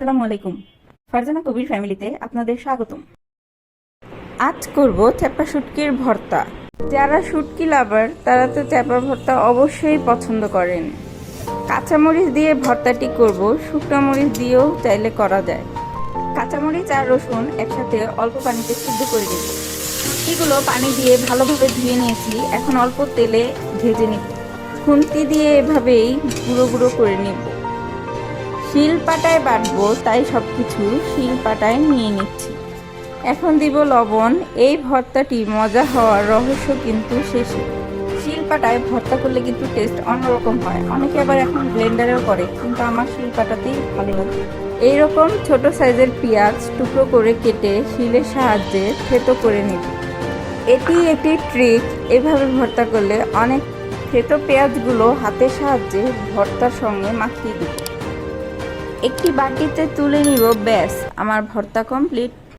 আসসালামু আলাইকুম। ফারজানা কবির ফ্যামিলিতে আপনাদের স্বাগতম। আজ করব চ্যাপা শুটকির ভর্তা। যারা শুটকি লাভার, তারা তো চ্যাপা ভর্তা অবশ্যই পছন্দ করেন। কাঁচামরিচ দিয়ে ভর্তাটি করব, শুকনো মরিচ দিয়েও চাইলে করা যায়। কাঁচামরিচ আর রসুন একসাথে অল্প পানিতে সিদ্ধ করে দেব এগুলো পানি দিয়ে ভালোভাবে ধুয়ে নিয়েছি। এখন অল্প তেলে ভেজে নিব। খুন্তি দিয়ে এভাবেই গুঁড়ো গুঁড়ো করে নেব। শিল পাটায় বাটবো, তাই সব কিছু শিল পাটায় নিয়ে নিচ্ছি। এখন দিব লবণ। এই ভর্তাটি মজা হওয়ার রহস্য কিন্তু শেষে। শিল পাটায় ভর্তা করলে কিন্তু টেস্ট অন্যরকম হয়। অনেকে আবার এখন ব্লেন্ডারেও করে, কিন্তু আমার শিল পাটাতেই ভালো লাগে। এইরকম ছোট সাইজের পেঁয়াজ টুকরো করে কেটে শিলের সাহায্যে থেতো করে নিব। এটি একটি ট্রিক এভাবে ভর্তা করলে অনেক থেতো পেঁয়াজগুলো হাতের সাহায্যে ভর্তার সঙ্গে মাখিয়ে দিব। একটি বাটিতে তুলে নিব ব্যাস। আমার ভর্তা কমপ্লিট